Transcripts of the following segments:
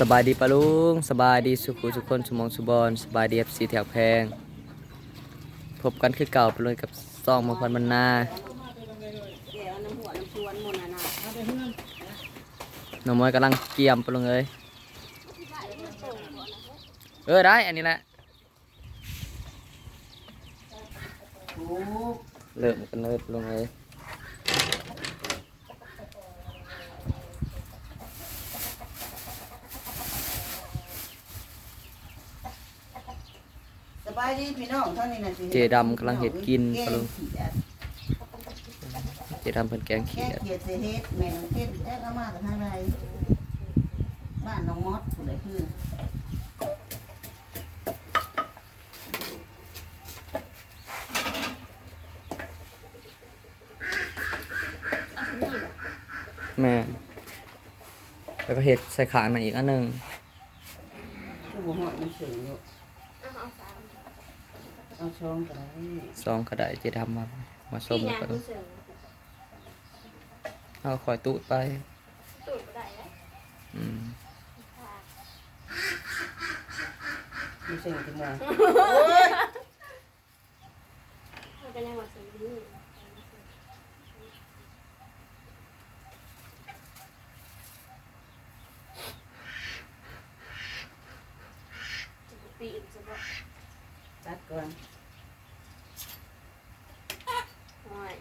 สบายดีปะลุงสบายดีสุขุสุคนสมองสุบอลสบายดีเอฟซีแถวแพง พบกันคือเก่าไปเลยกับซองมาพันมันนาหน้ำชวนหมดน่ะนะหน่อไม้กำลังเกียมไปลงเลยเออได้อันนี้แหละเริ่มกันเลยไปลงเลยายดีพี่น้องเท่านี้นะสิเจดำกำลังเห็ดกินแกปะลุงงเขียดเจดำเพิ่นแกงแกเขีงยดเขียดเสเฮ็ดแม่น้องเฮ็ดแท้ก็มาจากทางใดบ้านน้องมอดผู้ใดคือแม่แล้วก็เห็ดใส่ขามาอีกอันหนึ่งคือบ่ฮอดมันสูงอยู่ เอาช่องก็ได้ซองก็ได้เจดำมามาส้มแล้วก็เอาคอยตู้ไปตูดบ่ได้แล้วอืมมีเสียงจังได๋มันก็ยังว่าสิ่งดีปีนซะบ่ ตัดก่อน โอ้ย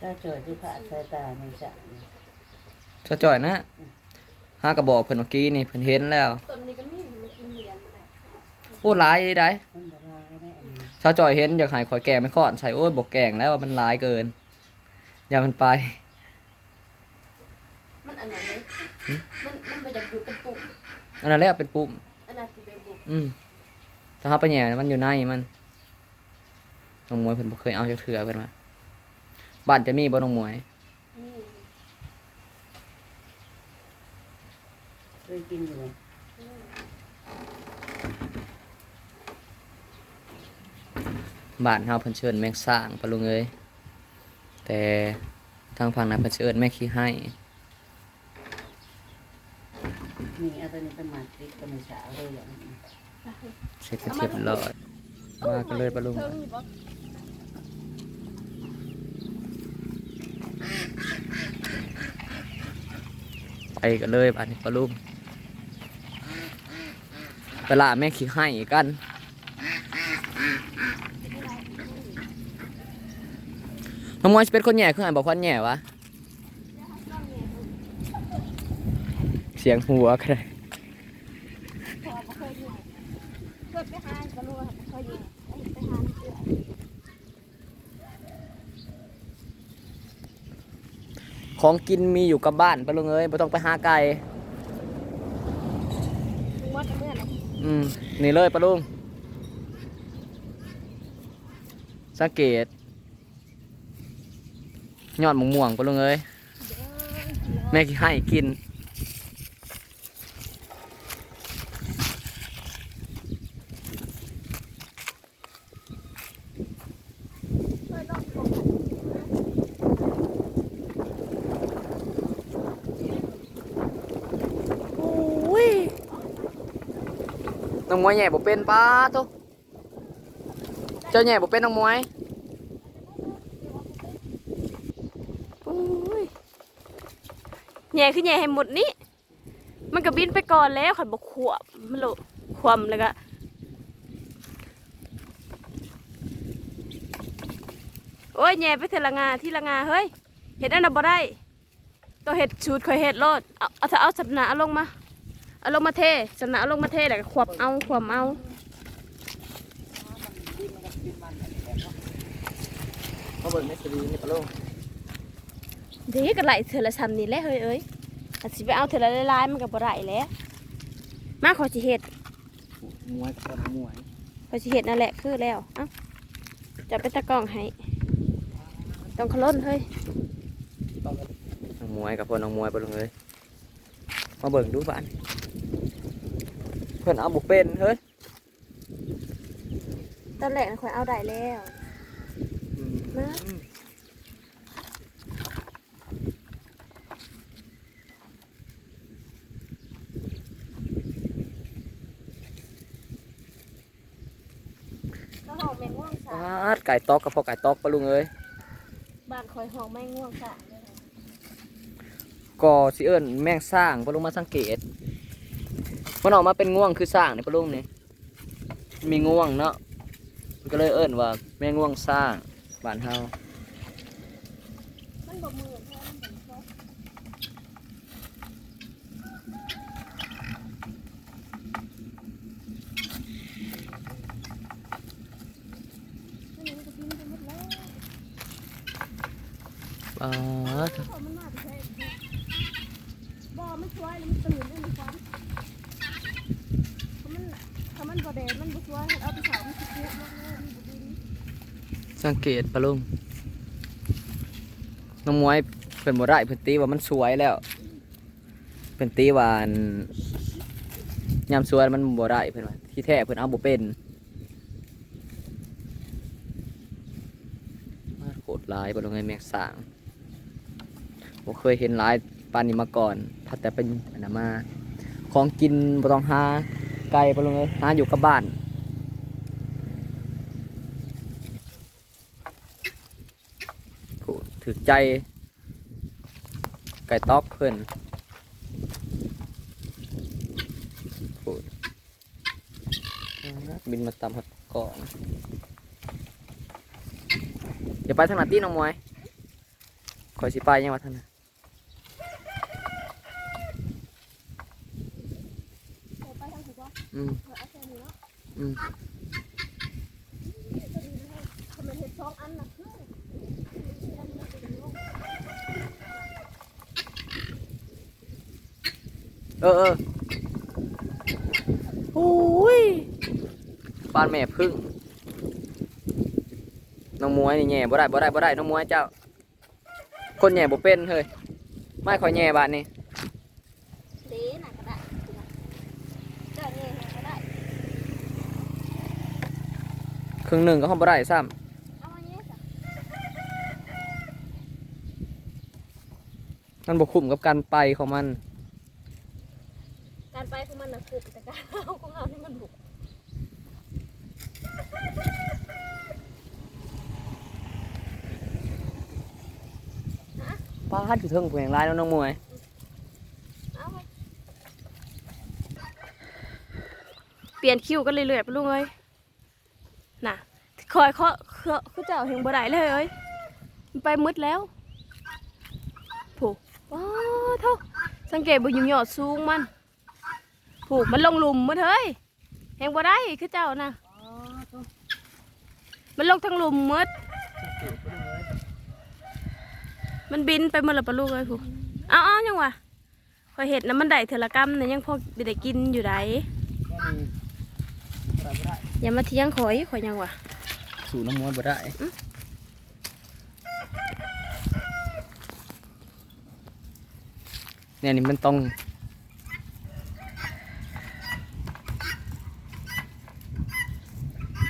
ถ้าจ่อยที่ผ่าสายตาไม่ใช่จะจ่อยนะห้ากระบอกเพิ่นเมื่อกี้นี่เพิ่นเห็นแล้วต้นนี้ก็มีมันกินเหรียญบ่ได้โอ้หลายได้ มันบ่ลายได้อันนี้ชาวจอยเห็นอยากใหายข่อยแกงไม่คอนใส่โอ้ยบอกแกงแล้วว่ามันหลายเกิน อย่ามันไป มันอันนั้นเลยมันมันไปจากอยู่กับปุ่มอันนั้นแหละเป็นปุ่มอันนั้นสิเป็นปุ่มอืมถ้าเขาไปแหย่มันอยู่ในมันน้องมวยเพิ่นบ่เคยเอาจากเถื่อเพิ่นมา บ้านจะมีบ่น้องมวยนี่เคยกินอยู่บ้านเฮาเพิ่นเชิญแมงสร้างปะลุงเอ้ยแต่ทางฝั่งนั้นเพิ่นเชิญแม่ขี้ให้นี่เอาตัวนี้เป็นหมาติดก็ไม่ใช่เลยอย่างนี้ เสร็จก็เรียบร้อยมากันเลยปะลุงเทิงนี่บ่ ไปกันเลยบ้านนี้ปะลุงไปลาแม่ขี้ให้กัน น้องมวยสเป็นคนแหย่คือหันบอกคนแหย่วะ เสียงหัวใครอบ่เคยอยู่เกิดไปหาก็รู้ว่าบ่เคยอยู่ไปหาน้ำเกลือ ของกินมีอยู่กับบ้านปลุงเอ้ยไม่ต้องไปหาไก่วัดเมื่อไหร่อืมนี่เลยปะลุงสังเกตยอดมะม่วงปะลุงเอ้ยแม่ให้กิน เคยลองปลูก อุ้ย น้องมวยแหย่บ่เป็นป้าทุกเจ้าแหย่บ่เป็นน้องมวยอุ้ยแหย่คือแหย่ให้หมดนี้ มันก็บินไปก่อนแล้วขันบกขวบมันโลความแล้วก็โอ้ยแหย่ไปเถอะละงาที่ละงาเฮ้ยเห็ดอันนั้นบ่ได้ตัวเห็ดชูดคอยเห็ดโลดเอาเอาเอาสับหนาลงมา เอาลงมาเทสับหนาเอาลงมาเทแล้วก็ขวบเอาขวบเอาเขาเบิ่งในสตรีนี่ปะลุงเด็กก็ไหลเถอะละซ้ำนี่แหละเฮ้ยเอ้ยอาจสิไปเอาเถอะละลายๆมันก็บ่ได้แหล้วมาขอสิเห็ดมวยกับมวยพอสิเห็ดนั่นแหละคือแล้วเอ้าจะไปตะกร้องให้มต้องขล้นเฮ้ยน้องมวยกับพ่อน้องมวยไปลงเลยมาเบิ่งดูบ้าน เพิ่นเอาบุเป็นเฮ้ยตอนแรกน่ะข่อยเอาได้แล้ว มา ก็ห้องแมงง่วงสาปาดไก่ตอกกับพ่อไก่ตอกปะลุงเอ้ยบ้านคอยห้องแมงง่วงสาก็สิเอิ้นแม่งสร้างปะลุงมาสังเกต มันออกมาเป็นง่วงคือสร้างนี่ปะลุงนี่มีง่วงเนาะมันก็เลยเอิ้นว่าแม่งง่วงสร้างบ้านเฮามันบ่มือเพราะมันเป็นซอกอันนี้มันก็ทิ้งไปหมดแล้วปาดพอมันมาไปใช่บ่มันช่วยแล้วมันตื่นด้วยมันฟันถ้ามันถ้า มันบ่แดดมันบ่ช่วยเอาไปเผามันสิคุกมากเลยมันบ่ดีสังเกตปะลุงน้องมวยเพิ่นบ่ได้เพิ่นตีว่ามันสวยแล้วเพิ่นตีว่าอันยามสวยมันบ่ได้เพิ่นว่าที่แท้เพิ่นเอาบ่เป็นมาโคตรหลายบ่ลงไงแมงสางบ่เคยเห็นหลายปานนี้มาก่อนถ้าแต่เป็นอันนั้นมา ของกินบ่ต้องหา ไกลบ่ลงเลยหาอยู่กับบ้านถือใจ ไก่ต๊อกเพิ่นบินมาตามหัดกล่องอย่าไปทางหน้าตีน้องมวยคอยสิไปยังว่าท่านน่ะ เอาไปทางสิบ่ อืมเอาแค่นี้เนาะอืมทำไมเฮ็ดสองอันน่ะคือเออเออโอ้ยบ้านแม่พึ่ง น้องมวยนี่แง่บ่ได้บ่ได้บ่ได้ น้องมวยเจ้า คนแง่บ่เป็นเฮ้ย ไม่คอยแง่บ้านนี่ เด้น่ะก็ได้เจ้านี่ก็ได้ ครึ่งหนึ่งก็ห้องบ่ได้ซ้เอามาเนี่ยจ้ะำมันบ่คุ้มกับการไปของมัน การไปของมันน่ะคือแต่การเอาของเรานี่มันบุกป้าดอยู่เทิงเพียงไรแล้วน้องมวยเอาไว้เปลี่ยนคิวกันเรื่อยๆไปลุงเอ้ยน่ะ คอยเคาะเคาะคือเจ้าเห็นบ่ได้เลยเอ้ยมันไปมืดแล้วผูกว้าวเท่าสังเกตบ่อยู่ยอดสูงมันผูกมันลงหลุมมืดเฮ้ยเห็นบ่ได้คือเจ้าน่ะมันลงทางหลุมมืดมันบินไปหมืดและปะลูกเอ้ยผูกเอ้าๆยังวะคอยเห็ดนะมันได้เทอละกรรมนะยังพอได้กินอยู่ไดอย่ามาเที่ยงข่อยข่อยยังวะ สู่น้องมวยบ่ได้เนี่ยนี่มันต้อง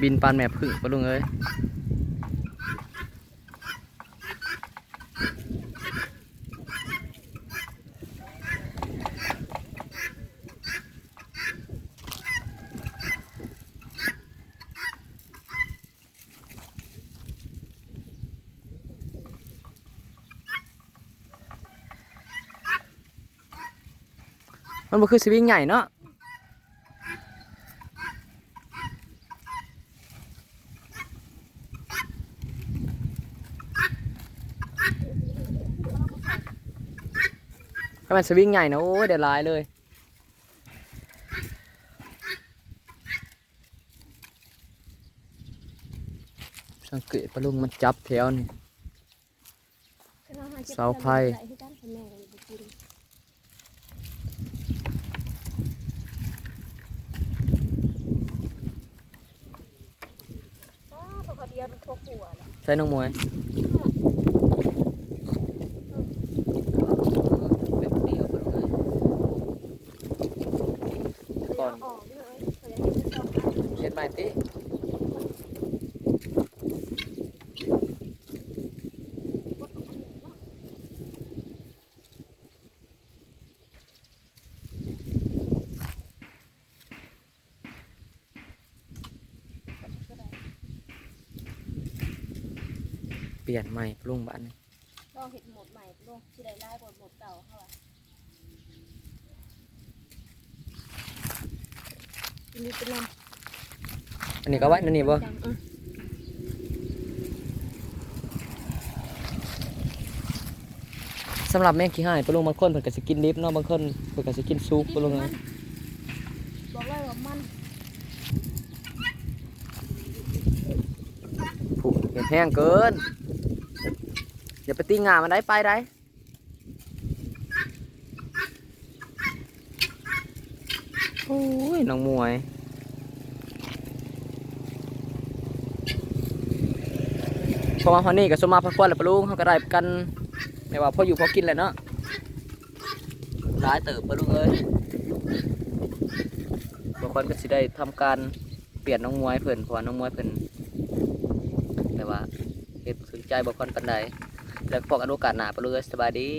บินปานแม่พึ่งปะลุงเอ้ย มันบ่คือสวิงใหญ่เนาะถ้ามันสวิงใหญ่นะโอ้ยเดี๋ยวลายเลยสังเกตปะลุงมันจับแถวนี่เสาไฟ ใส่น้องมวยแบบเดียวกันเลยก่อนออกเลยเช็ดใหม่ติ ปรุงบ้านนี้ลองเห็ดหมดใหม่ลงที่ได้ไล่บทหมดเก่าเขาอะอันนี้เป็นลำอันนี้ก็ไว้นั่นนี่บ่จังอือสำหรับแม่งขี้หายปรุงบางคนเพิ่นก็สิกินดิบเนาะบางคนเพิ่นก็สิกินซุปปรุงมันะนบอกเลยว่ามันผูเห็ดแห้งเกิน อย่าไปตีงามันได้ไปได้โอ้ยน้องมวยพราะว่าฮอนนี่กับสมมาพักผ่อนแล้วปะลุงเขาก็ได้กันไม่ว่าพออยู่พอกินแหละเนาะร้ายเติบปะลุงเอ้ยบางคนก็สิได้ทำการเปลี่ยนน้องมวยเพิ่นพราะว่าน้องมวยเพิ่นแต่ว่าเฮ็ดสนใจบางคนปานใด แล้วพบกันโอกาสหน้าปเลยสบายดี